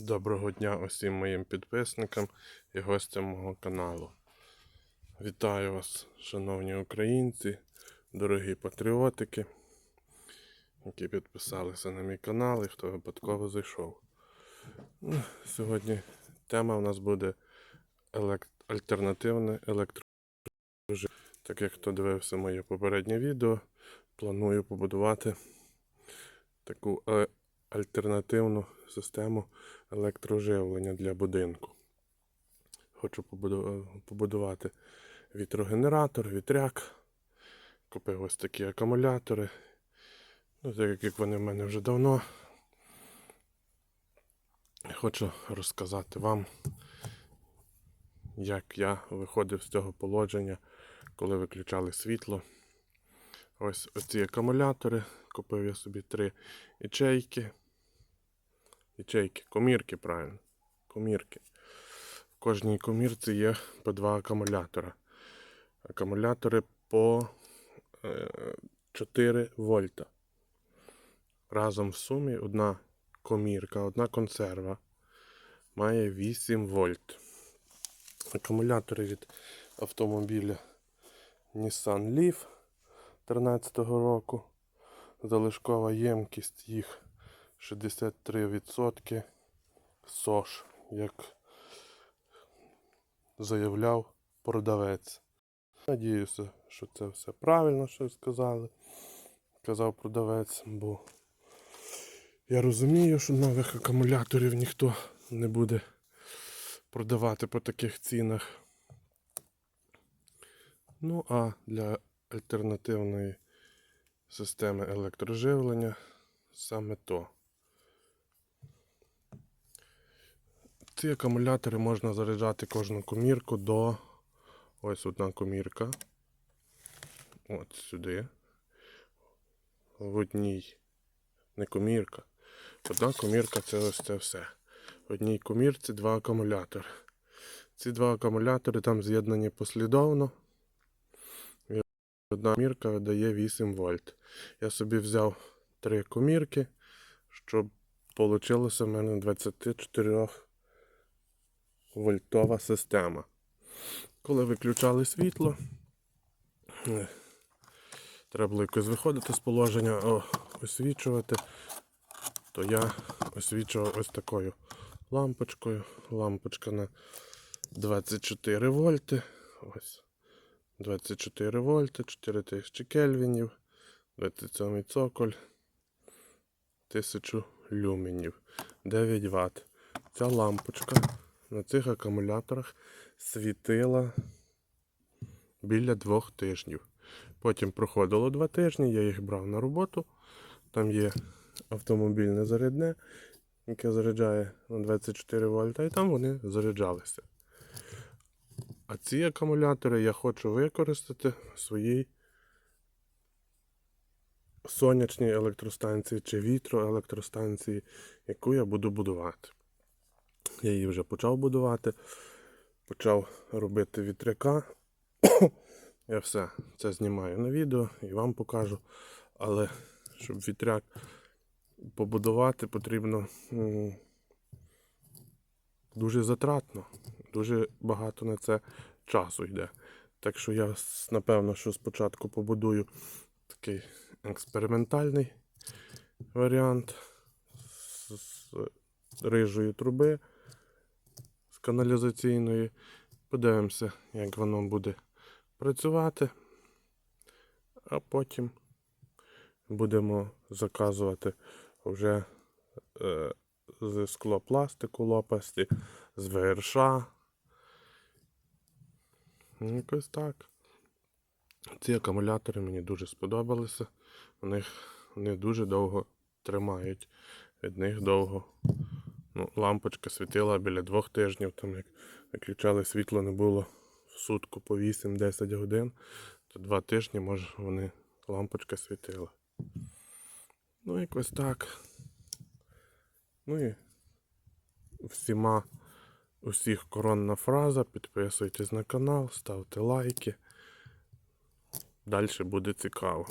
Доброго дня усім моїм підписникам і гостям мого каналу. Вітаю вас, шановні українці, дорогі патріотики, які підписалися на мій канал і хто випадково зайшов. Ну, Сьогодні тема в нас буде елект... альтернативне електроживлення. Так як хто дивився моє попереднє відео, планую побудувати таку е, альтернативну систему електроживлення для будинку. Хочу побудувати вітрогенератор, вітряк. Купив ось такі акумулятори. Ну, так як вони в мене вже давно. Хочу розказати вам, як я виходив з цього положення, коли виключали світло. Ось оці акумулятори. Купив я собі три ячейки. Ячейки, комірки, правильно. Комірки. В кожній комірці є по два акумулятора. Акумулятори по е, 4 вольта. Разом в сумі одна комірка, одна консерва має 8 вольт. Акумулятори від автомобіля Nissan Leaf 13 року. Залишкова ємкість їх 63% СОЖ, як заявляв продавець. Надіюся, що це все правильно, що сказали. Казав продавець, бо я розумію, що нових акумуляторів ніхто не буде продавати по таких цінах. Ну, а для альтернативної системи електроживлення саме то. Ці акумулятори можна заряджати кожну комірку до ось одна комірка. От сюди. В одній не комірка. Одна комірка це ось це все. В одній комірці два акумулятори. Ці два акумулятори там з'єднані послідовно. І Одна комірка видає 8 вольт. Я собі взяв три комірки, щоб вийшло в мене 24 вольтова система. Коли виключали світло, треба було якось виходити з положення, о, освічувати, то я освічував ось такою лампочкою. Лампочка на 24 вольти. Ось. 24 вольти, 4000 кельвінів, 27 цоколь, 1000 люменів, 9 Вт. Ця лампочка на цих акумуляторах світила біля двох тижнів. Потім проходило два тижні, я їх брав на роботу. Там є автомобільне зарядне, яке заряджає на 24 вольта, і там вони заряджалися. А ці акумулятори я хочу використати в своїй сонячній електростанції чи вітроелектростанції, яку я буду будувати. Я її вже почав будувати, почав робити вітряка. Я все це знімаю на відео і вам покажу. Але щоб вітряк побудувати, потрібно дуже затратно. Дуже багато на це часу йде. Так що я напевно, що спочатку побудую такий експериментальний варіант з, рижої труби з каналізаційної. Подивимося, як воно буде працювати. А потім будемо заказувати вже е, з склопластику лопасті, з ВРШ. Ну, Якось так. Ці акумулятори мені дуже сподобалися. У них вони дуже довго тримають. Від них довго. Ну, лампочка світила біля двох тижнів. Там як виключали світло не було в сутку по 8-10 годин, то два тижні, може, вони лампочка світила. Ну, якось так. Ну і всіма усіх коронна фраза. Підписуйтесь на канал, ставте лайки. Далі буде цікаво.